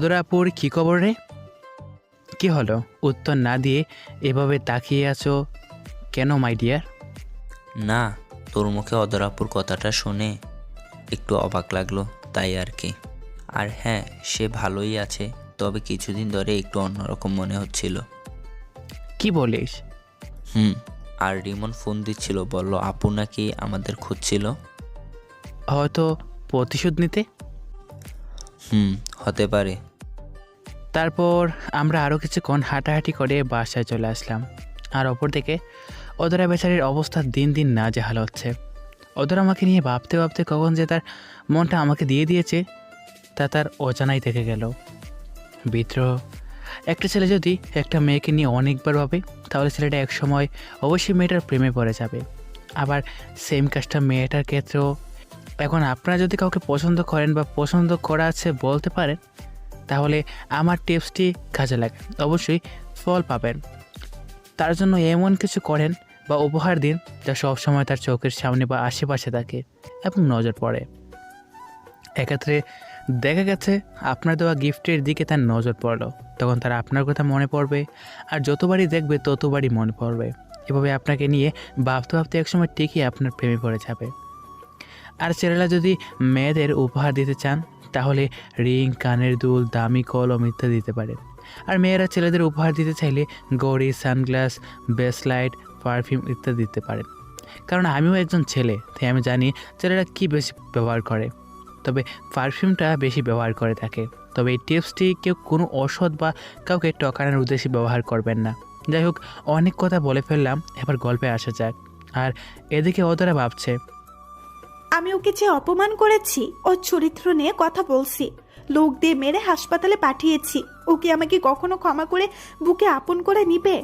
অদরাপুর কী খবর? রে কি হলো? উত্তর না দিয়ে এভাবে তাকিয়ে আছো কেন মাই ডিয়ার না তোর মুখে অদরাপুর কথাটা শুনে একটু অবাক লাগল তাই আর কি। আর হ্যাঁ সে ভালোই আছে তবে কিছুদিন ধরে একটু অন্যরকম মনে হচ্ছিল। কি বলিস? হুম আর রিমন ফোন দিচ্ছিল বলল আপু নাকি আমাদের খুঁজছিল? হয়তো প্রতিশোধ নিতে? হুম হতে পারে। তারপর আমরা আরও কিছুক্ষণ হাঁটাহাঁটি করে বাসায় চলে আসলাম। আর অপর দিকে অদরা বেচারির অবস্থা দিন দিন না জাহাল হচ্ছে। অদর আমাকে নিয়ে ভাবতে ভাবতে কখন যে তার মনটা আমাকে দিয়ে দিয়েছে, তা তার অজানাই থেকে গেল। বিদ্রোহ একটা ছেলে যদি একটা মেয়েকে নিয়ে অনেকবার ভাবে, তাহলে ছেলেটা এক সময় অবশ্যই মেয়েটার প্রেমে পড়ে যাবে। আবার সেম কাজটা মেয়েটার ক্ষেত্রেও। এখন আপনারা যদি কাউকে পছন্দ করেন বা পছন্দ করা আছে বলতে পারেন তাহলে আমার টিপসটি কাজে লাগে। অবশ্যই ফল পাবেন। তার জন্য এমন কিছু করেন বা উপহার দিন যা সবসময় তার চোখের সামনে বা আশেপাশে থাকে এবং নজর পড়ে। এক্ষেত্রে দেখা গেছে আপনার দেওয়া গিফটের দিকে তার নজর পড়ল। তখন তার আপনার কথা মনে পড়বে আর যতবারই দেখবে ততবারই মনে পড়বে। এভাবে আপনাকে নিয়ে ভাবতে ভাবতে একসময় ঠিকই আপনার প্রেমে পড়ে যাবে। আর ছেলেরা যদি মেয়েদের উপহার দিতে চান তাহলে রিং, কানের দুল, দামি কলম ইত্যাদি দিতে পারে। আর মেয়েরা ছেলেদের উপহার দিতে চাইলে গড়ি, সানগ্লাস, বেসলাইট, পারফিউম ইত্যাদি দিতে পারেন কারণ আমিও একজন ছেলে, তাই আমি জানি ছেলেরা কী বেশি ব্যবহার করে। তবে পারফিউমটা বেশি ব্যবহার করে থাকে। তবে এই টিপসটি কেউ কোনো ঔষধ বা কাউকে টকানোর উদ্দেশ্যে ব্যবহার করবেন না। যাই হোক, অনেক কথা বলে ফেললাম, এবার গল্পে আসা যাক। আর এদিকে ওদেরা ভাবছে আমি ওকে যে অপমান করেছি ওর চরিত্র নিয়ে কথা বলছি, লোক দিয়ে মেরে হাসপাতালে পাঠিয়েছি ওকে আমাকে কখনো ক্ষমা করে বুকে আপন করে নিবে?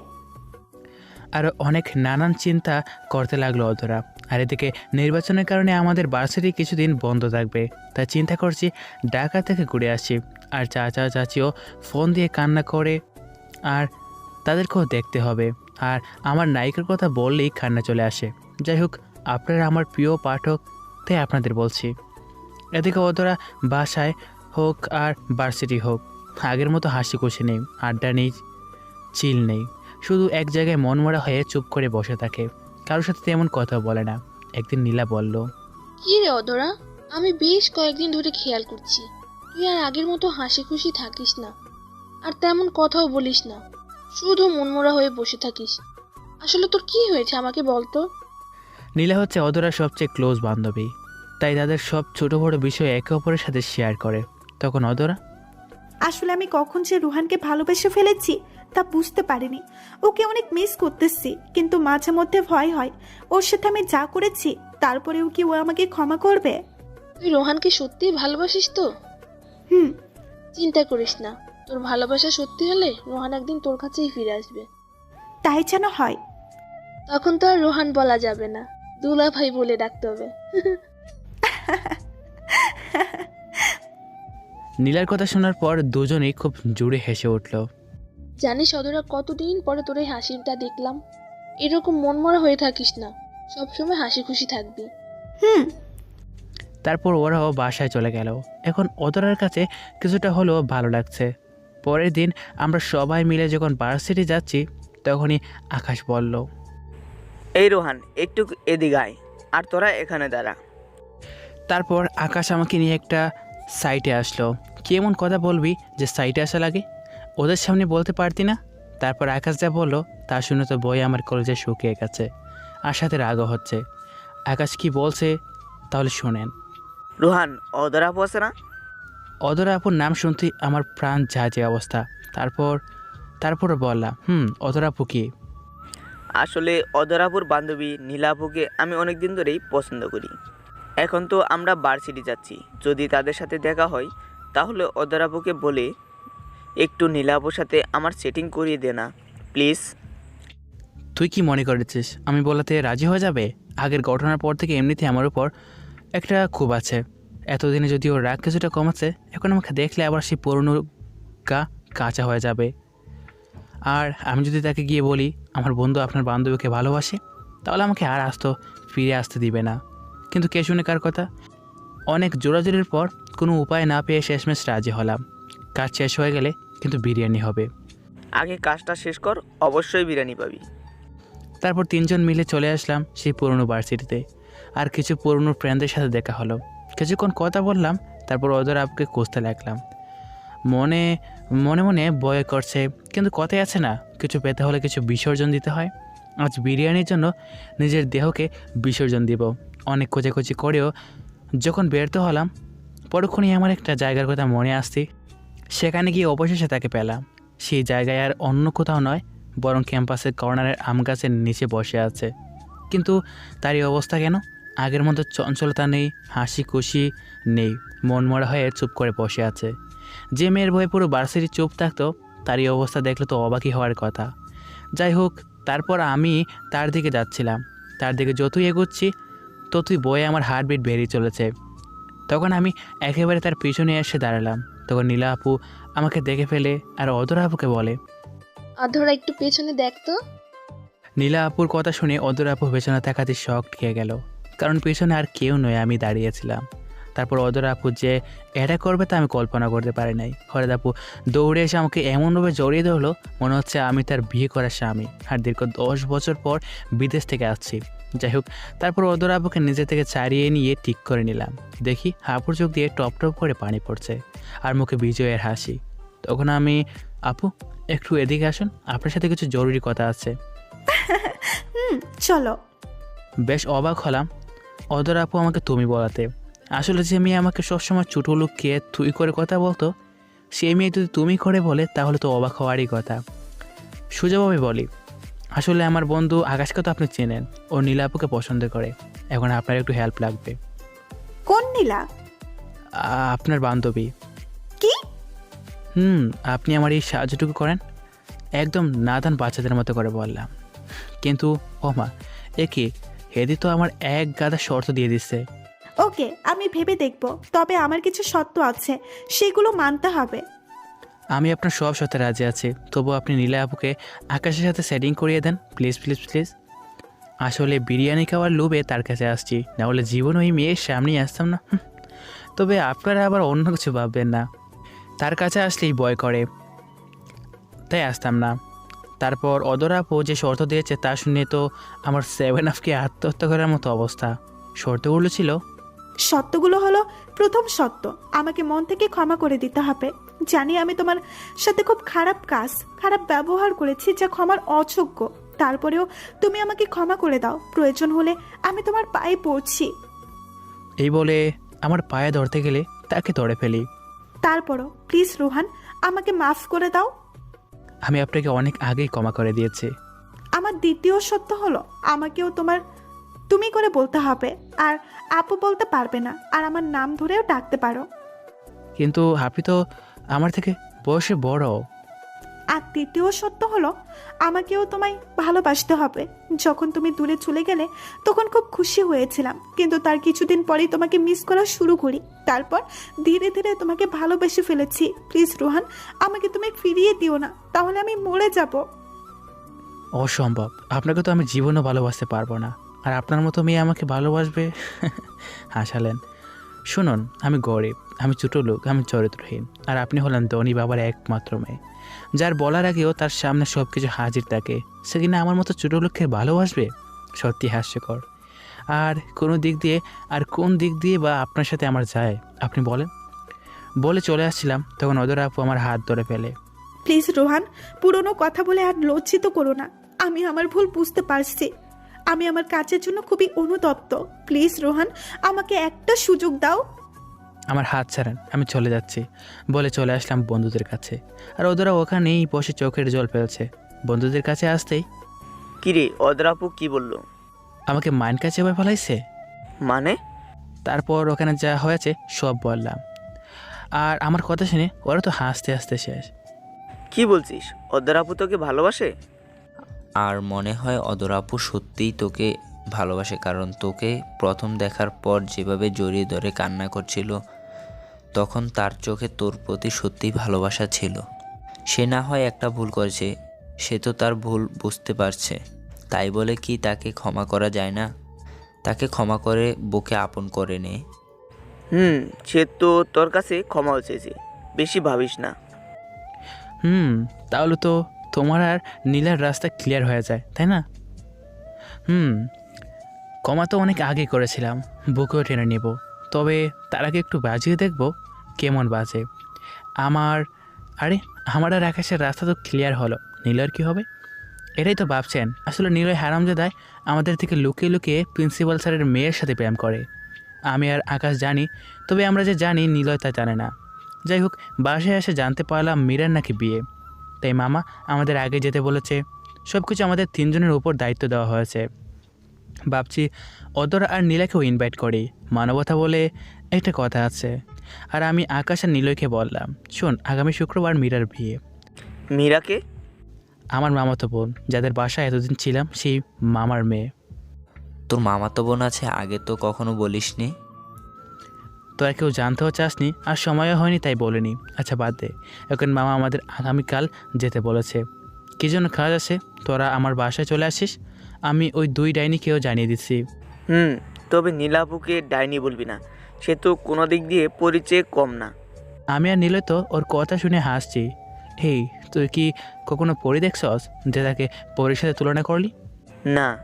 আর অনেক নানান চিন্তা করতে লাগল অধরা। আর এদিকে নির্বাচনের কারণে আমাদের ভার্সিটি কিছুদিন বন্ধ থাকবে, তাই চিন্তা করছি ঢাকা থেকে ঘুরে আসি। আর চাচা, চাচিও ফোন দিয়ে কান্না করে, আর তাদেরকেও দেখতে হবে। আর আমার নায়িকার কথা বললেই কান্না চলে আসে। যাই হোক, আপনারা আমার প্রিয় পাঠক তাই আপনাদের বলছি। এদিকে ওদরা বাসায় হোক আর ভার্সিটি হোক, আগের মতো হাসি খুশি নেই, আড্ডা নেই, চিল নেই। শুধু এক জায়গায় মনমরা হয়ে চুপ করে বসে থাকে, কারোর সাথে তেমন কথা বলে না। একদিন নীলা বলল, কি রে অদরা আমি বেশ কয়েকদিন ধরে খেয়াল করছি। তুই আর আগের মতো হাসি খুশি থাকিস না। আর তেমন কথাও বলিস না। শুধু মনমরা হয়ে বসে থাকিস। আসলে তোর কি হয়েছে আমাকে বলতো? নীলা হচ্ছে অদরার সবচেয়ে ক্লোজ বান্ধবী। তাই তাদের সব ছোট বড় বিষয় একে অপরের সাথে শেয়ার করে। তখন অদরা আসলে আমি কখন যে রুহানকে ভালোবেসে ফেলেছি তা বুঝতে পারিনি। ওকে অনেক মিস করতেছি কিন্তু মাঝে মধ্যে ভয় হয়। ওর সাথে আমি যা করেছি তারপরেও কি ও আমাকে ক্ষমা করবে? তুই রোহানকে সত্যিই ভালোবাসিস তো? হুম। চিন্তা করিস না তোর ভালোবাসা সত্যি হলে রোহান একদিন তোর কাছেই ফিরে আসবে। তাই যেন হয়। তখন তো আর রোহান বলা যাবে না। দুলা ভাই বলে ডাকতে হবে। নীলার কথা শোনার পর দুজনেই খুব জোরে হেসে উঠল। জানিস অদরা কতদিন পরে তোর এই হাসিটা দেখলাম। এরকম মনমরা হয়ে থাকিস না। সবসময় হাসি খুশি থাকবি। হুম। তারপর ওরাও বাসায় চলে গেল। এখন অদরার কাছে কিছুটা হলেও ভালো লাগছে। পরের দিন আমরা সবাই মিলে যখন ভার্সিটি যাচ্ছি তখনই আকাশ বলল এই রোহান একটু এদিকে আয় আর তোরা এখানে দাঁড়া। তারপর আকাশ আমাকে নিয়ে একটা সাইটে আসলো। কেমন কথা বলবি যে সাইটে আসা লাগে ওদের সামনে বলতে পারতি না? তারপর আকাশ যা বলল তা শুনে তো বই আমার কলেজে শুকিয়ে গেছে আর সাথে রাগও হচ্ছে। আকাশ কি বলছে তাহলে শোনেন। রোহান অদরা বসে না? অদরা আপুর নাম শুনতেই আমার প্রাণ ঝাঁঝে অবস্থা। তারপর তারপর বললাম হুম অদরা আপু কি? আসলে অদরাপুর বান্ধবী নীলাপুকে আমি অনেক দিন ধরেই পছন্দ করি। এখন তো আমরা ভার্সিটি যাচ্ছি। যদি তাদের সাথে দেখা হয়, তাহলে অদরাপুকে বলে, একটু নীলাপুর সাথে আমার সেটিং করিয়ে দে না প্লিজ তুই কি মনে করেছিস? আমি বলাতে রাজি হয়ে যাবে? আগের ঘটনার পর থেকে এমনিতে আমার উপর একটা খুব আছে। এতদিনে যদি ওর রাগ কিছুটা কমাচ্ছে এখন আমাকে দেখলে আবার সেই পুরনো গা কাঁচা হয়ে যাবে। আর আমি যদি তাকে গিয়ে বলি আমার বন্ধু আপনার বান্ধবীকে ভালোবাসে তাহলে আমাকে আর আসতো ফিরে আসতে দিবে না। কিন্তু কে শুনে কার কথা? অনেক জোরাজোরির পর কোনো উপায় না পেয়ে শেষমেশ রাজি হলাম। কাজ শেষ হয়ে গেলে কিন্তু বিরিয়ানি হবে। আগে কাজটা শেষ কর অবশ্যই বিরিয়ানি পাবি। তারপর তিনজন মিলে চলে আসলাম সেই পুরনো ভার্সিটিতে। আর কিছু পুরনো ফ্রেন্ডদের সাথে দেখা হলো। কিছুক্ষণ কথা বললাম তারপর ওদের আপকে খুঁজতে লাগলাম। মনে মনে মনে বয় করছে কিন্তু কথাই আছে না, কিছু পেতে হলে কিছু বিসর্জন দিতে হয়। আজ বিরিয়ানির জন্য নিজের দেহকে বিসর্জন দিব। অনেক খোঁজাখুঁজি করেও যখন বেরতে হলাম, পরক্ষণই আমার একটা জায়গার কথা মনে আসছে। সেখানে গিয়ে অবশেষে তাকে পেলাম। সেই জায়গায় আর অন্য কোথাও নয়, বরং ক্যাম্পাসের কর্নারের আম গাছের নিচে বসে আছে। কিন্তু তার এই অবস্থা কেন? আগের মতো চঞ্চলতা নেই হাসি খুশি নেই, মনমরা হয়ে চুপ করে বসে আছে। যে মেয়ের বয়ে পুরো বার্সিটি চুপ থাকতো তার এই অবস্থা দেখলে তো অবাকই হওয়ার কথা। যাই হোক তারপর আমি তার দিকে যাচ্ছিলাম। তার দিকে যতই এগোচ্ছি ততই বয়ে আমার হার্টবিট বেরিয়ে চলেছে। তখন আমি একেবারে তার পিছনে এসে দাঁড়ালাম। তখন নীলা আপু আমাকে দেখে ফেলে আর অদরা আপুকে বলে অধরা একটু পেছনে দেখ তো। নীলা আপুর কথা শুনে অদর আপু পেছনে তাকাতে শখ খেয়ে গেল। কারণ পেছনে আর কেউ নয় আমি দাঁড়িয়েছিলাম তারপর অদর আপু যে এটা করবে তা আমি কল্পনা করতে পারি নাই। হরেদ আপু দৌড়ে এসে আমাকে এমনভাবে জড়িয়ে ধরলো মনে হচ্ছে আমি তার বিয়ে করার স্বামী আর দীর্ঘ দশ বছর পর বিদেশ থেকে আসছি। যাই হোক তারপর অদর আপুকে নিজে থেকে ছাড়িয়ে নিয়ে ঠিক করে নিলাম। দেখি আপুর চোখ দিয়ে টপ টপ করে পানি পড়ছে আর মুখে বিজয়ের হাসি। তখন আমি আপু একটু এদিকে আসুন আপনার সাথে কিছু জরুরি কথা আছে। চলো। বেশ অবাক হলাম। অদর আপু আমাকে তুমি বলাতে। আসলে যে মেয়ে আমাকে সবসময় ছোটো লোককে তুই করে কথা বলতো সেই মেয়ে যদি তুমি করে বলে তাহলে তো অবাক হওয়ারই কথা। সুযোগভাবে বলি আসলে আমার বন্ধু আকাশকে তো আপনি চেনেন ও নীলা আপুকে পছন্দ করে। এখন আপনার একটু হেল্প লাগবে। কোন নীলা? আপনার বান্ধবী। কি? হুম আপনি আমার এই সাহায্যটুকু করেন। একদম নাদান বাচ্চাদের মতো করে বললাম। কিন্তু ও মা এ কি? হেদি তো আমার এক গাদা শর্ত দিয়ে দিচ্ছে ওকে, আমি ভেবে দেখব। তবে আমার কিছু সত্য আছে, সেগুলো মানতে হবে। আমি আপনার সব সাথে রাজি আছি। তবু আপনি নীলা আপুকে আকাশের সাথে সেটিং করিয়ে দেন। প্লিজ প্লিজ প্লিজ আসলে বিরিয়ানি খাওয়ার লোভে তার কাছে আসছি। না হলে জীবন ওই মেয়ের সামনেই আসতাম না। তবে আপনারা আবার অন্য কিছু ভাববেন না। তার কাছে আসলেই ভয় করে। তাই আসতাম না। তারপর অদর আপু যে শর্ত দিয়েছে তা শুনে তো আমার সেভেন আফকে আত্মহত্যা করার মতো অবস্থা। শর্তগুলো ছিল সত্যগুলো হলো প্রথম সত্য। আমাকে মন থেকে ক্ষমা করে দিতে হবে। জানি আমি তোমার সাথে খুব খারাপ কাজ খারাপ ব্যবহার করেছি যা ক্ষমার অযোগ্য। তারপরেও তুমি আমাকে ক্ষমা করে দাও। প্রয়োজন হলে আমি তোমার পায়ে পড়ছি। এই বলে আমার পায়ে ধরতে গেলে তাকে ধরে ফেলি। তারপরও প্লিজ রোহান আমাকে মাফ করে দাও। আমি আপনাকে অনেক আগেই ক্ষমা করে দিয়েছি। আমার দ্বিতীয় সত্য হলো আমাকেও তোমার তুমি করে বলতে হবে আর আপু বলতে পারবে না আর আমার নাম ধরেও ডাকতে পারো। কিন্তু আপনি তো আমার থেকে বয়সে বড়। আর তৃতীয় সত্য হলো আমাকেও তোমায় ভালোবাসতে হবে। যখন তুমি দূরে চলে গেলে তখন খুব খুশি হয়েছিলাম। কিন্তু তার কিছুদিন পরেই তোমাকে মিস করা শুরু করি। তারপর ধীরে ধীরে তোমাকে ভালোবেসে ফেলেছি। প্লিজ রোহান আমাকে তুমি ফিরিয়ে দিও না তাহলে আমি মরে যাব। অসম্ভব। আপনাকে তো আমি জীবনও ভালোবাসতে পারব না। আর আপনার মতো মেয়ে আমাকে ভালোবাসবে? হাসালেন। শুনুন, আমি গরিব, আমি ছোটো লোক, আমি চরিত্রহীন, আর আপনি হলেন ধনী বাবার একমাত্র মেয়ে। যার বলার আগেও তার সামনে সব কিছু হাজির থাকে, সে কিনা আমার মতো ছোটো লোককে ভালোবাসবে? সত্যি হাস্যকর। আর কোনো দিক দিয়ে, আর কোন দিক দিয়ে বা আপনার সাথে আমার যায়, আপনি বলেন। বলে চলে আসছিলাম, তখন অদর আপু আমার হাত ধরে ফেলে। প্লিজ রোহান, পুরনো কথা বলে আর লজ্জিত করো না। আমি আমার ভুল বুঝতে পারছি। আমি আমার কাজের জন্য খুবই অনুতপ্ত। প্লিজ রোহান আমাকে একটা সুযোগ দাও। আমার হাত ছাড়েন আমি চলে যাচ্ছি। বলে চলে আসলাম বন্ধুদের কাছে। আর ওদেরা ওখানেই বসে চোখের জল ফেলছে। বন্ধুদের কাছে আসতেই কিরে অদরাপু কি বলল? আমাকে মাইন্ড কাছে এবার ফেলাইছে? মানে? তারপর ওখানে যা হয়েছে সব বললাম। আর আমার কথা শুনে ওরা তো হাসতে হাসতে শেষ। কি বলছিস? অদরাপু তোকে ভালোবাসে? আর মনে হয় অদরাপু সত্যিই তোকে ভালোবাসে কারণ তোকে প্রথম দেখার পর যেভাবে জড়িয়ে ধরে কান্না করছিল তখন তার চোখে তোর প্রতি সত্যিই ভালোবাসা ছিল। সে না হয় একটা ভুল করেছে সে তো তার ভুল বুঝতে পারছে। তাই বলে কি তাকে ক্ষমা করা যায় না? তাকে ক্ষমা করে বুকে আপন করে নে। হুম সে তো তোর কাছে ক্ষমাও চেয়েছে বেশি ভাবিস না। হুম তাহলে তো তোমার আর নীলার রাস্তা ক্লিয়ার হয়ে যায়, তাই না? হুম কমা তো অনেক আগে করেছিলাম, বুকেও টেনে নেব। তবে তার আগে একটু বাজিয়ে দেখব কেমন বাজে। আমার, আরে, আমার আর আকাশের রাস্তা তো ক্লিয়ার হলো। নীলার কি হবে? এটাই তো ভাবছেন। আসলে নীলয় হারামজাদায় আমাদের থেকে লুকিয়ে লুকিয়ে প্রিন্সিপাল স্যারের মেয়ের সাথে প্রেম করে। আমি আর আকাশ জানি, তবে আমরা যে জানি নীলয় তা জানে না। যাই হোক, বাসায় এসে জানতে পারলাম মীরার নাকি বিয়ে। তাই মামা আমাদের আগে যেতে বলেছে। সব কিছু আমাদের তিনজনের উপর দায়িত্ব দেওয়া হয়েছে। ভাবছি অদরা আর নীলাকেও ইনভাইট করি। মানবতা বলে একটা কথা আছে। আর আমি আকাশ আর নীলয়কে বললাম শোন আগামী শুক্রবার মীরার বিয়ে। মীরাকে? আমার মামাতো বোন যাদের বাসায় এতদিন ছিলাম সেই মামার মেয়ে। তোর মামাতো বোন আছে আগে তো কখনো বলিসনি? তোরা কেউ জানতেও চাসনি আর সময়ও হয়নি তাই বলিনি। আচ্ছা বাদ দে। এখন মামা আমাদের আগামীকাল যেতে বলেছে। কী জন্য কাজ আছে তোরা আমার বাসায় চলে আসিস? আমি ওই দুই ডাইনিকেও জানিয়ে দিচ্ছি। হুম তবে নীলাপুকে ডাইনি বলবি না। সে তো কোনো দিক দিয়ে পরিচয় কম না। আমি আর নিলে তো ওর কথা শুনে হাসছি। এই তুই কি কখনো পড়ি দেখছস যে তাকে পরীর সাথে তুলনা করলি? না।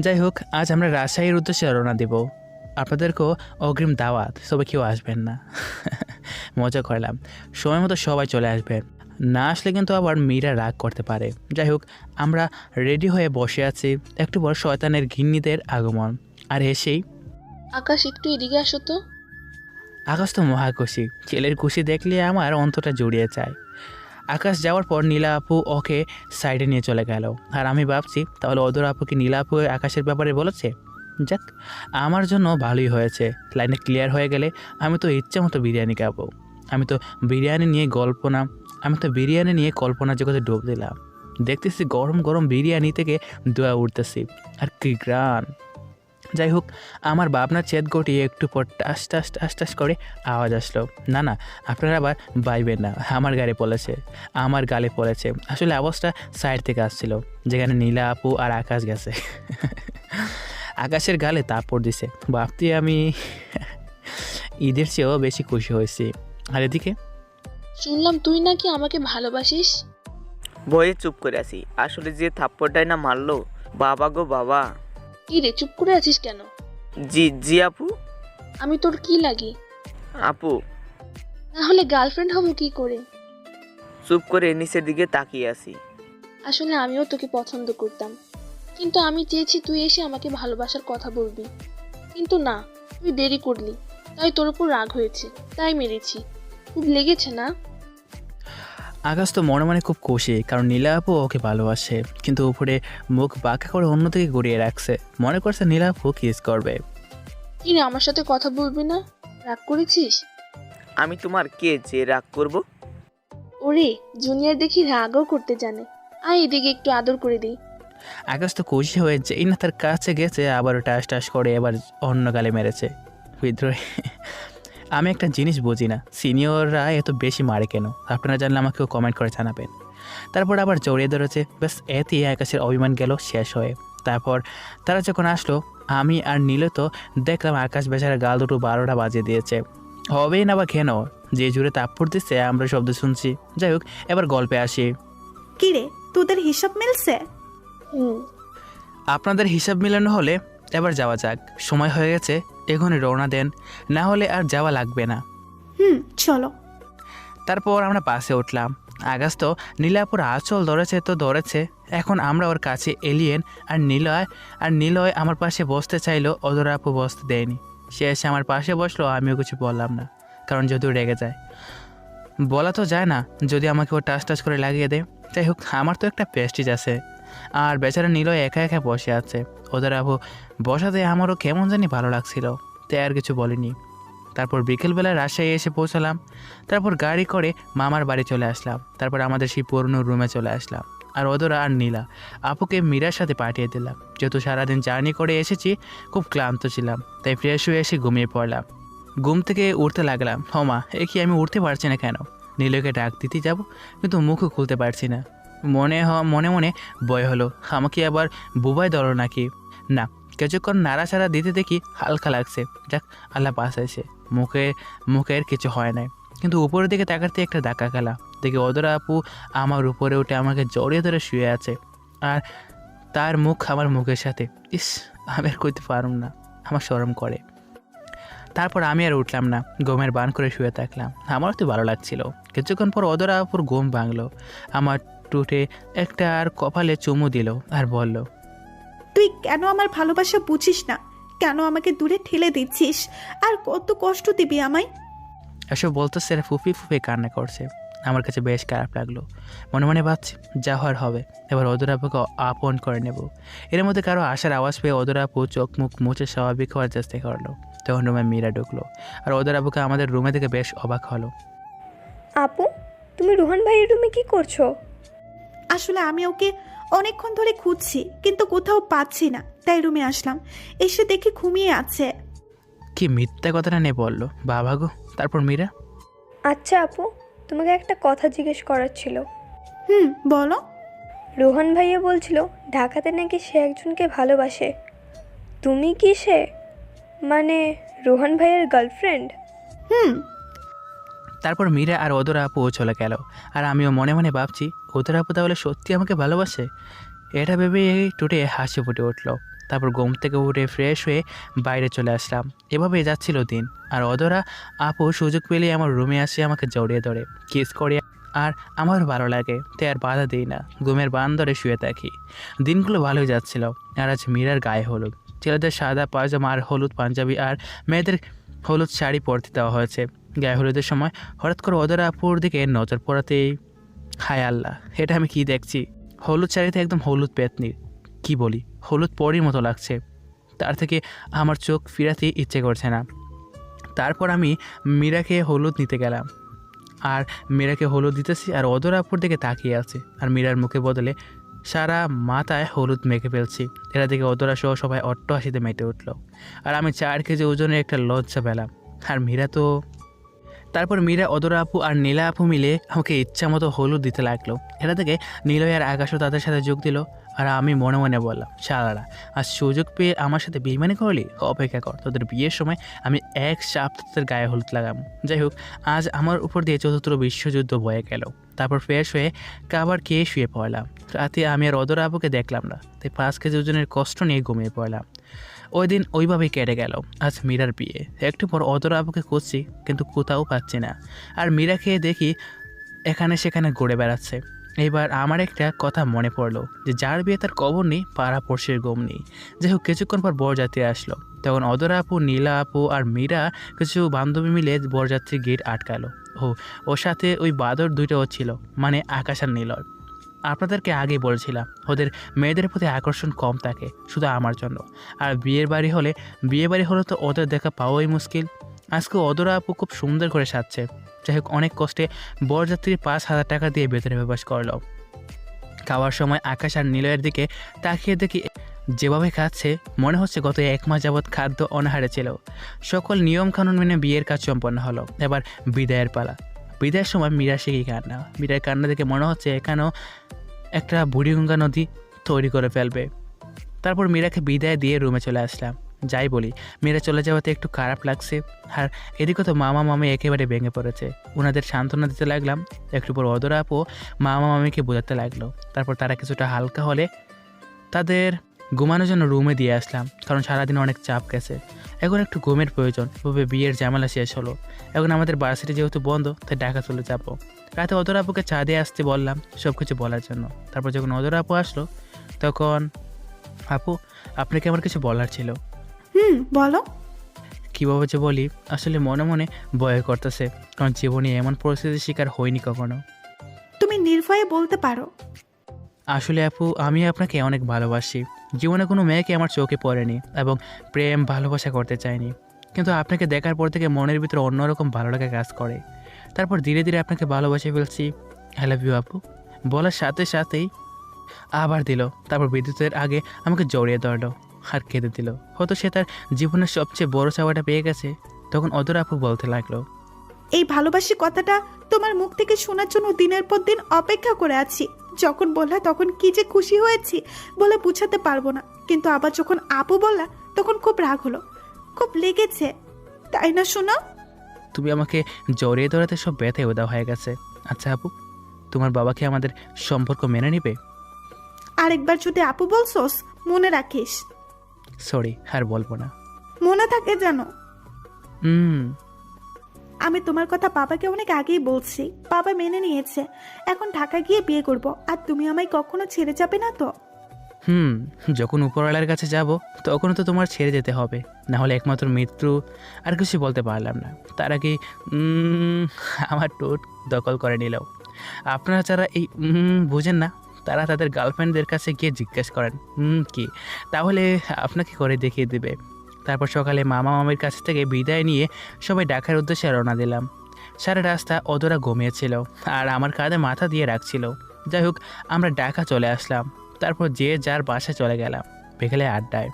যাই হোক আজ আমরা রাজশাহীর উদ্দেশ্যে রওনা দেব। আপনাদেরকেও অগ্রিম দাওয়াত সবাই কেউ আসবেন না। মজা করলাম। সময় মতো সবাই চলে আসবেন। না আসলে কিন্তু আবার মেয়েরা রাগ করতে পারে। যাই হোক আমরা রেডি হয়ে বসে আছি একটু পর শয়তানের ঘিন্নিদের আগমন। আর এসেই আকাশ একটু এদিকে আসো তো। আকাশ তো মহাখুশি ছেলের খুশি দেখলে আমার অন্তটা জড়িয়ে যায়। আকাশ যাওয়ার পর নীলা আপু ওকে সাইডে নিয়ে চলে গেল। আর আমি ভাবছি তাহলে অদর আপু কি নীলা আপু আকাশের ব্যাপারে বলেছে? যাক, আমার জন্য ভালোই হয়েছে। লাইনে ক্লিয়ার হয়ে গেলে আমি তো ইচ্ছে মতো বিরিয়ানি খাব। আমি তো বিরিয়ানি নিয়ে গল্প কল্পনা, আমি তো বিরিয়ানি নিয়ে কল্পনা জগতে ডুব দিলাম। দেখতেছি গরম গরম বিরিয়ানি থেকে দোয়া উঠতেছি। আর কি গ্রান যাই হোক, আমার ভাবনা চেত গটিয়ে একটু পর টাস টাস টাস টাস করে আওয়াজ আসলো। না না, আপনারা আবার বাইবেন না, আমার গাড়ি পড়েছে, আমার গালে পড়েছে। আসলে আওয়াজটা সাইড থেকে আসছিল, যেখানে নীলা আপু আর আকাশ গেছে। আকাশের গালে তাপড় দিছে। ভাবতে আমি ঈদের চেয়েও বেশি খুশি হয়েছি। আর এদিকে? শুনলাম তুই নাকি আমাকে ভালোবাসিস। ভয়ে চুপ করে আছি। আসলে যে থাপ্পড়টাই না মারলো বাবা গো বাবা। কি রে চুপ করে আছিস কেন? জি জি আপু। আমি তোর কি লাগি? আপু। না হলে গার্লফ্রেন্ড হব কি করে? চুপ করে নিচের দিকে তাকিয়ে আছি। আসলে আমিও তোকে পছন্দ করতাম। কিন্তু আমি চেয়েছি তুই এসে আমাকে ভালোবাসার কথা বলবি। কিন্তু না তুই দেরি করলি। তাই তোর উপর রাগ হয়েছে তাই মেরেছি। খুব লেগেছে না? আকাশ তো মনে মনে খুব খুশি কারণ নীলা আপু ওকে ভালোবাসে কিন্তু উপরে মুখ বাঁকা করে অন্যদিকে গড়িয়ে রাখছে। মনে করছে নীলা আপু কিস করবে। কি রে আমার সাথে কথা বলবি না? রাগ করেছিস? আমি তোমার কে যে রাগ করব? ওরে জুনিয়র দেখি রাগও করতে জানে। আয় এদিকে একটু আদর করে দিই। আকাশ তো খুশি হয়ে যেই না তার কাছে গেছে আবার টাস টাস করে এবার অন্য গালে মেরেছে। বিদ্রোহী। আমি একটা জিনিস বুঝি না, সিনিয়ররা এত বেশি মারে কেন? আপনারা জানলে আমাকেও কমেন্ট করে জানাবেন। তারপর আবার জড়িয়ে ধরেছে, ব্যাস, এতেই আকাশের অভিমান গেল, শেষ হয়ে। তারপর তারা যখন আসলো, আমি আর নীলে তো দেখলাম আকাশ বেচারা গাল দুটো বারোটা বাজিয়ে দিয়েছে। হবেই না বা কেন? যে জুড়ে তাপ্পর দিচ্ছে, আমরা শব্দ শুনছি। যাই হোক, এবার গল্পে আসি। কিরে, তোদের হিসাব মিলছে? আপনাদের হিসাব মিলানো হলে এবার যাওয়া যাক। সময় হয়ে গেছে এখনই রওনা দেন। না হলে আর যাওয়া লাগবে না। হুম চলো। তারপর আমরা বাসে উঠলাম। আগাস তো নীলাপুর আঁচল ধরেছে তো ধরেছে। এখন আমরা ওর কাছে এলিয়েন আর নীলয় আর নীলয় আমার পাশে বসতে চাইলো ওদের আপু বসতে দেয়নি। সে এসে আমার পাশে বসল আমিও কিছু বললাম না কারণ যদিও রেগে যায়। বলা তো যায় না যদি আমাকে ও টাচ টাচ করে লাগিয়ে দেয়। যাই হোক আমার তো একটা পেস্টিজ আছে। আর বেচারা নীলয় একা একা বসে আছে। ওদের আপু বসাতে আমারও কেমন জানি ভালো লাগছিল, তাই আর কিছু বলিনি। তারপর বিকেলবেলা রাজশাহী এসে পৌঁছালাম। তারপর গাড়ি করে মামার বাড়ি চলে আসলাম। তারপর আমাদের সেই পুরনো রুমে চলে আসলাম। আর ওদরা আর নীলা, আপুকে মীরার সাথে পাঠিয়ে দিলাম। যেহেতু সারাদিন জার্নি করে এসেছি, খুব ক্লান্ত ছিলাম, তাই ফ্রেশ হয়ে এসে ঘুমিয়ে পড়লাম। ঘুম থেকে উঠতে লাগলাম হমা এ কি আমি উঠতে পারছি না কেন? নীলকে ডাক দিতে যাব, কিন্তু মুখও খুলতে পারছি না। মনে মনে মনে ভয় হলো। আমাকে আবার বুবাই দল নাকি? না, কিছুক্ষণ নাড়াচাড়া দিতে দেখি হালকা লাগছে। যাক, আল্লাহ বাঁচাইছে। মুখে মুখের কিছু হয় নাই। কিন্তু উপরের দিকে তাকাতে একটা ধাক্কা খেলা দেখি অদরা আপু আমার উপরে উঠে আমাকে জড়িয়ে ধরে শুয়ে আছে। আর তার মুখ আমার মুখের সাথে। ইস, আমি আর করতে পারুম না। আমার শরম করে। তারপর আমি আর উঠলাম না। গমের বান করে শুয়ে থাকলাম। আমারও তো ভালো লাগছিল। কিছুক্ষণ পর অদরা আপুর ঘুম ভাঙলো। আমার টুটে একটা আর কপালে চুমু দিল আর বলল তুই কেন আমার ভালোবাসা বুঝিস না? কেন আমাকে দূরে ঠেলে দিচ্ছিস? আর কত কষ্ট দিবি আমায়? এসব বলতো সেরা ফুফি ফুফি কান্না করছে। আমার কাছে বেশ খারাপ লাগল। মনে মনে ভাবছি যা হওয়ার হবে এবার অদর আপুকে আপন করে নেব। এর মধ্যে কারও আসার আওয়াজ পেয়ে অদর আপু চোখ মুখ মুছে স্বাভাবিক হওয়ার চেষ্টা করল। তখন রুমে মীরা ঢুকলো আর অদর আপুকে আমাদের রুমে থেকে বেশ অবাক হলো। আপু তুমি রোহন ভাইয়ের রুমে কি করছ? আসলে আমি ওকে অনেকক্ষণ ধরে খুঁজছি কিন্তু কোথাও পাচ্ছি না। তাই রুমে আসলাম। এসে দেখি ঘুমিয়ে আছে। কি মিথ্যা কথাটা নিয়ে বলল। বাবা গো তারপর মীরা? আচ্ছা আপু তোমাকে একটা কথা জিজ্ঞেস করার ছিল। হুম বলো। রোহন ভাইয়া বলছিল ঢাকাতে নাকি সে একজনকে ভালোবাসে। তুমি কি সে? মানে রোহন ভাইয়ের গার্লফ্রেন্ড হুম। তারপর মীরা আর ওদর আপু চলে গেল। আর আমিও মনে মনে ভাবছি ওদর আপু তাহলে সত্যি আমাকে ভালোবাসে? এটা ভেবে টুটে হাসি ফুটে উঠল। তারপর ঘুম থেকে উঠে ফ্রেশ হয়ে বাইরে চলে আসলাম। এভাবে যাচ্ছিল দিন। আর অদরা আপু সুযোগ পেলে আমার রুমে আসে আমাকে জড়িয়ে ধরে কিস করে। আর আমার ভালো লাগে, তাই আর বাধা দিই না। ঘুমের বান ধরে শুয়ে থাকি। দিনগুলো ভালোই যাচ্ছিল। আর আজ মীরার গায়ে হলুদ। ছেলেদের সাদা পায়জামা আর হলুদ পাঞ্জাবি আর মেয়েদের হলুদ শাড়ি পরতে দেওয়া হয়েছে। গায়ে হলুদের সময় হঠাৎ করে অদরা আপুর দিকে নজর পড়াতেই হায় আল্লাহ, এটা আমি কি দেখছি? হলুদ শাড়িতে একদম হলুদ পেতনি। কি বলি? হলুদ পরির মতো লাগছে। তার থেকে আমার চোখ ফিরাতে ইচ্ছে করছে না। তারপর আমি মীরাকে হলুদ নিতে গেলাম। আর মীরাকে হলুদ দিতেছি আর অদর আপুর দিকে তাকিয়ে আছে। আর মীরার মুখে বদলে সারা মাথায় হলুদ মেখে ফেলছি। এরা দেখে অদরা সহ সবাই অট্ট হাসিতে মেতে উঠল। আর আমি চার কেজি ওজনের একটা লজ্জা পেলাম। আর মীরা তো তারপর মীরা, অদরা আপু আর নীলা আপু মিলে আমাকে ইচ্ছা মতো হলুদ দিতে লাগল। এটা থেকে নীলয় আর আকাশও তাদের সাথে যোগ দিল আর আমি মনে মনে বললাম, শালারা আর সুযোগ পেয়ে আমার সাথে বেইমানি করলি? অপেক্ষা কর, তোদের বিয়ের সময় আমি এক চাপ তোদের গায়ে হলুদ লাগাম যাই হোক, আজ আমার উপর দিয়ে চতুর্থ বিশ্বযুদ্ধ বয়ে গেল। তারপর ফ্রেশ হয়ে খাবার খেয়ে শুয়ে পড়লাম। রাতে আমি আর অদরা আপুকে দেখলাম না। তাই পাঁচ কেজি ওজনের কষ্ট নিয়ে ঘুমিয়ে পড়লাম। ওই দিন ওইভাবেই কেটে গেল। আজ মীরার বিয়ে। একটু পর অদরা আপুকে খুঁজছি, কিন্তু কোথাও পাচ্ছি না। আর মীরা খেয়ে দেখি এখানে সেখানে ঘুরে বেড়াচ্ছে। এবার আমার একটা কথা মনে পড়ল, যে যার বিয়ে তার কবর নেই, পাড়া পড়শির গম নেই। যাই হোক, কিছুক্ষণ পর বরযাত্রী আসলো। তখন অদরা আপু, নীলা আপু আর মীরা কিছু বান্ধবী মিলে বরযাত্রীর গেট আটকালো। ও, ওর সাথে ওই বাদর দুইটাও ছিল মানে আকাশ আর নীলয় আপনাদেরকে আগে বলেছিলাম, ওদের মেয়েদের প্রতি আকর্ষণ কম থাকে, শুধু আমার জন্য। আর বিয়ের বাড়ি হলে, বিয়ে বাড়ি হলে তো ওদের দেখা পাওয়াই মুশকিল। আজকে অদরা আপু খুব সুন্দর করে সাজছে। যাই হোক, অনেক কষ্টে বরযাত্রী পাঁচ হাজার টাকা দিয়ে ভেতরে প্রবেশ করল। খাওয়ার সময় আকাশ আর নীলয়ের দিকে তাকিয়ে দেখি যেভাবে খাচ্ছে, মনে হচ্ছে গত এক মাস যাবৎ খাদ্য অনাহারে ছিল। সকল নিয়ম কানুন মেনে বিয়ের কাজ সম্পন্ন হলো। এবার বিদায়ের পালা। বিদায়ের সময় মীরা শিখি কান্না। মীরার কান্না দেখে মনে হচ্ছে এখানেও একটা বুড়িগঙ্গা নদী তৈরি করে ফেলবে। তারপর মীরাকে বিদায় দিয়ে রুমে চলে আসলাম। যাই বলি, মীরা চলে যাওয়াতে একটু খারাপ লাগছে। আর এদিকে তো মামা মামি একেবারে ভেঙে পড়েছে। ওনাদের সান্ত্বনা দিতে লাগলাম, একটু পর অদরা আপু মামা মামিকে বোঝাতে লাগল। তারপর তারা কিছুটা হালকা হলে তাদের ঘুমানোর জন্য রুমে দিয়ে আসলাম কারণ সারাদিন অনেক চাপ গেছে। এখন একটু ঘুমের প্রয়োজন তবে বিয়ের ঝামেলা শেষ হলো। এখন আমাদের বার্সিটি যেহেতু বন্ধ তাই ঢাকা চলে যাব। রাতে অদর আপুকে চা দিয়ে আসতে বললাম সব কিছু বলার জন্য। তারপর যখন অদর আপু আসলো তখন আপু আপনাকে আমার কিছু বলার ছিল? হুম বলো। কীভাবে যে বলি আসলে মনে মনে ভয় করতেছে কারণ জীবনে এমন পরিস্থিতির শিকার হয়নি কখনো। তুমি নির্ভয়ে বলতে পারো। আসলে আপু আমি আপনাকে অনেক ভালোবাসি। জীবনে কোনো মেয়েকে আমার চোখে পড়েনি এবং প্রেম, ভালোবাসা করতে চাইনি। কিন্তু আপনাকে দেখার পর থেকে মনের ভিতরে অন্যরকম ভালো লাগা কাজ করে। তারপর ধীরে ধীরে আপনাকে ভালোবাসে ফেলছি। আই লাভ ইউ আপু। বলার সাথে সাথেই আবার দিল। তারপর বিদ্যুতের আগে আমাকে জড়িয়ে ধরলো আর কেঁদে দিল। হয়তো সে তার জীবনের সবচেয়ে বড় চাওয়াটা পেয়ে গেছে, তখন অদর আপু বলতে লাগল। এই ভালোবাসি কথাটা তোমার মুখ থেকে শোনার জন্য দিনের পর দিন অপেক্ষা করে আছি। যখন বললা তখন কি যে খুশি হয়েছি বলে বুঝাতে পারব না। কিন্তু আবার যখন আপু বললা তখন খুব রাগ হলো। খুব লেগেছে। তাই না শোনো তুমি আমাকে জড়িয়ে ধরাতে সব ব্যথায় উদা হয়ে গেছে। আচ্ছা আপু তোমার বাবাকে আমাদের সম্পর্ক মেনে নেবে? আরেকবার যদি আপু বলছোস মনে রাখিস। সরি আর বলব না। মনে থাকে যেন। হুম। আমি তোমার কথা বাবাকে অনেক আগেই বলছি। বাবা মেনে নিয়েছে। এখন ঢাকা গিয়ে বিয়ে করব। আর তুমি আমায় কখনো ছেড়ে যাবে না তো? হুম, যখন উপরওয়ালার কাছে যাব তখন তো তোমার ছেড়ে যেতে হবে। না হলে একমাত্র মৃত্যু আর কিছু বলতে পারলাম না। তার আগে আমার টোট দখল করে নিল। আপনারা যারা এই বুঝেন না, তারা তাদের গার্লফ্রেন্ডদের কাছে গিয়ে জিজ্ঞেস করেন কি? তাহলে আপনাকে করে দেখিয়ে দেবে। তারপর সকালে মামা মামির কাছ থেকে বিদায় নিয়ে সবাই ডাকার উদ্দেশ্যে রওনা দিলাম। সারা রাস্তা অদরা ঘুমিয়েছিল আর আমার কাঁধে মাথা দিয়ে রাখছিল। যাই হোক আমরা ডাকা চলে আসলাম। তারপর যে যার বাসায় চলে গেলাম বিকেলে আড্ডায়।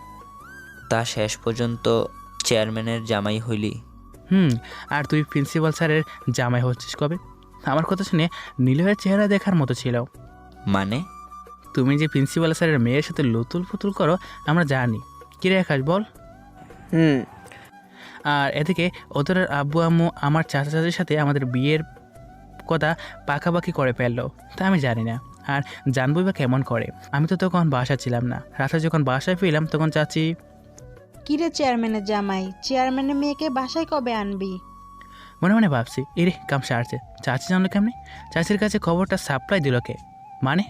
তা শেষ পর্যন্ত চেয়ারম্যানের জামাই হইলি। হুম আর তুই প্রিন্সিপাল স্যারের জামাই হচ্ছিস কবে? আমার কথা শুনে নীলয়ের চেহারা দেখার মতো ছিল। মানে? তুমি যে প্রিন্সিপাল স্যারের মেয়ের সাথে লুতুল ফুতুল করো আমরা জানি। কিরে আকাশ বল। হুম। আর এদিকে ওদের আব্বু আম্মু আমার চাচা চাচির সাথে আমাদের বিয়ের কথা পাকাপাকি করে ফেলল। তা আমি জানি না। আর জানবই বা কেমন করে? আমি তো তখন বাসা ছিলাম না। রাতে যখন বাসায় ফিরলাম তখন চাচি কিরে চেয়ারম্যানের জামাই? চেয়ারম্যানের মেয়েকে বাসায় কবে আনবি? মনে মনে ভাবছি এরে কাম সারছে। চাচি জানলো কেমনি? চাচির কাছে খবরটা সাপ্লাই দিল কে? মানে?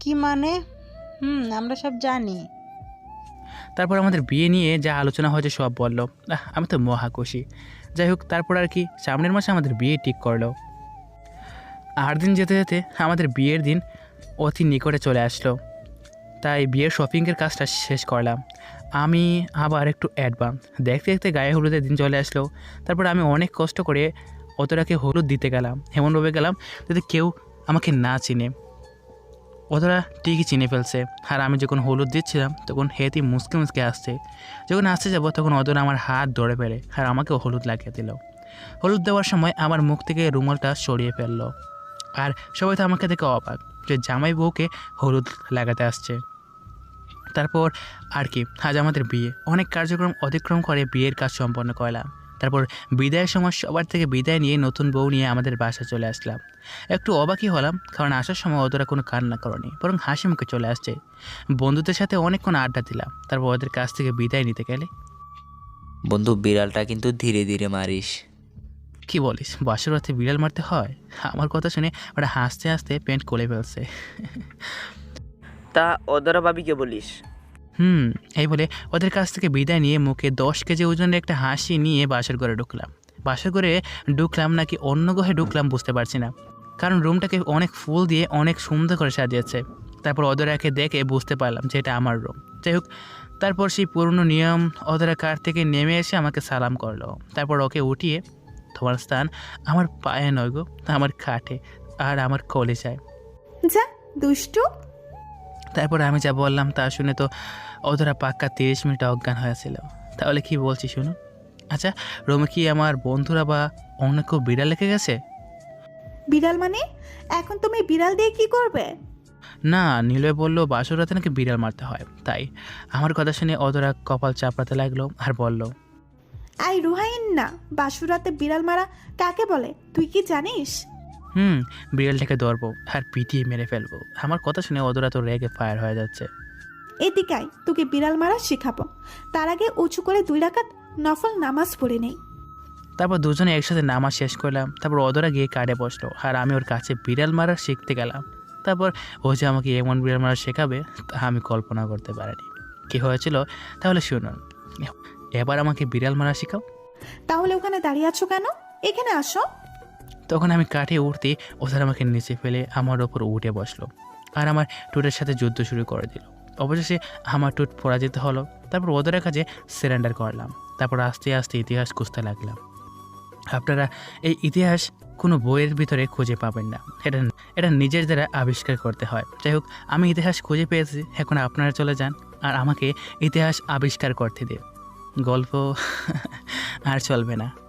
কি মানে? হুম আমরা সব জানি। তারপর আমাদের বিয়ে নিয়ে যা আলোচনা হয়েছে সব বলল। আহ, আমি তো মহা খুশি। যাই হোক তারপর আর কি সামনের মাসে আমাদের বিয়ে ঠিক করল। আট দিন যেতে যেতে আমাদের বিয়ের দিন অতি নিকটে চলে আসলো। তাই বিয়ের শপিংয়ের কাজটা শেষ করলাম। আমি আবার একটু অ্যাডভান্স দেখতে দেখতে গায়ে হলুদের দিন চলে আসলো। তারপর আমি অনেক কষ্ট করে অতটাকে হলুদ দিতে গেলাম। এমনভাবে গেলাম যাতে কেউ আমাকে না চিনে। ওরা ঠিকই চিনে ফেলছে। আর আমি যখন হলুদ দিচ্ছিলাম, তখন হেতি মুসকে মুসকে আসছে। যখন আসতে যাব, তখন ওদের আমার হাত ধরে ফেলে আর আমাকে হলুদ লাগিয়ে দিল। হলুদ দেওয়ার সময় আমার মুখ থেকে রুমালটা সরিয়ে ফেলল। আর সবাই তো আমাকে দেখে অবাক যে জামাই বউকে হলুদ লাগাতে আসছে। তারপর আর কি, আজ আমাদের বিয়ে। অনেক কার্যক্রম অতিক্রম করে বিয়ের কাজ সম্পন্ন করলাম। তারপর বিদায়ের সময় সবার থেকে বিদায় নিয়ে নতুন বউ নিয়ে আমাদের বাসায় চলে আসলাম। একটু অবাকই হলাম কারণ আসার সময় ওদের কোনো কান্না করেনি বরং হাসি মুখে চলে আসছে। বন্ধুদের সাথে অনেকক্ষণ আড্ডা দিলাম তারপর ওদের কাছ থেকে বিদায় নিতে গেলে। বন্ধু বিড়ালটা কিন্তু ধীরে ধীরে মারিস। কি বলিস বাসর রাতে বিড়াল মারতে হয়? আমার কথা শুনে ওরা হাসতে হাসতে প্যান্ট কোলে ফেলছে। তা অদরা ভাবিকে বলিস। হুম, এই বলে ওদের কাছ থেকে বিদায় নিয়ে মুখে দশ কেজি ওজনের একটা হাসি নিয়ে বাসর ঘরে ঢুকলাম। বাসর ঘরে ঢুকলাম নাকি অন্য গ্রহে ঢুকলাম বুঝতে পারছি না। কারণ রুমটাকে অনেক ফুল দিয়ে অনেক সুন্দর করে সাজিয়েছে। তারপর ওদেরাকে দেখে বুঝতে পারলাম যে এটা আমার রুম। যাই হোক, তারপর সেই পুরনো নিয়ম ওদেরা কার থেকে নেমে এসে আমাকে সালাম করল। তারপর ওকে উঠিয়ে, তোমার স্থান আমার পায়ে নয় গো, আমার খাটে আর আমার কলে যায় যা, দুষ্টু। তারপর আমি যা বললাম তা শুনে তো ওদের পাক্কা তিরিশ মিনিট অজ্ঞান হয়েছিল তাহলে কি বলছি শুনুন আচ্ছা রোমে কি আমার বন্ধুরা বা অন্য কেউ বিড়াল লেগে গেছে? বিড়াল মানে? এখন তুমি বিড়াল দিয়ে কি করবে? না নীলয় বলল বাসর রাতে নাকি বিড়াল মারতে হয়। তাই আমার কথা শুনে ওদরা কপাল চাপড়াতে লাগল আর বলল আই রুহাইন না বাসুরাতে বিড়াল মারা কাকে বলে? তুই কি জানিস? হুম বিড়ালটাকে ধরবো আর পিটিয়ে মেরে ফেলব। আমার কথা শুনে ওদরা তো রেগে ফায়ার হয়ে যাচ্ছে। এদিকে আয় তোকে বিড়াল মারা শেখাবো। তার আগে উঁচু করে দুই রাকাত নফল নামাজ পড়ে নেই। তারপর দুজনে একসাথে নামাজ শেষ করলাম। তারপর অদরা গিয়ে কাটে বসল আর আমি ওর কাছে বিড়াল মারা শিখতে গেলাম। তারপর ও যে আমাকে এমন বিড়াল মারা শেখাবে তা আমি কল্পনা করতে পারিনি। কী হয়েছিল তাহলে শুনুন। এবার আমাকে বিড়াল মারা শেখাও। তাহলে ওখানে দাঁড়িয়ে আছো কেন? এখানে আসো। তখন আমি কাঠে উঠতে ওদের আমাকে নিচে ফেলে আমার ওপর উঠে বসল আর আমার টুটের সাথে যুদ্ধ শুরু করে দিল। অবশেষে আমার টুট পরাজিত হলো। তারপর ওদের কাছে সারেন্ডার করলাম। তারপর আস্তে আস্তে ইতিহাস খুঁজতে লাগলাম। আপনারা এই ইতিহাস কোনো বইয়ের ভিতরে খুঁজে পাবেন না। এটা এটা নিজের দ্বারা আবিষ্কার করতে হয়। যাই হোক, আমি ইতিহাস খুঁজে পেয়েছি। এখন আপনারা চলে যান আর আমাকে ইতিহাস আবিষ্কার করতে দিন। গল্প আর চলবে না।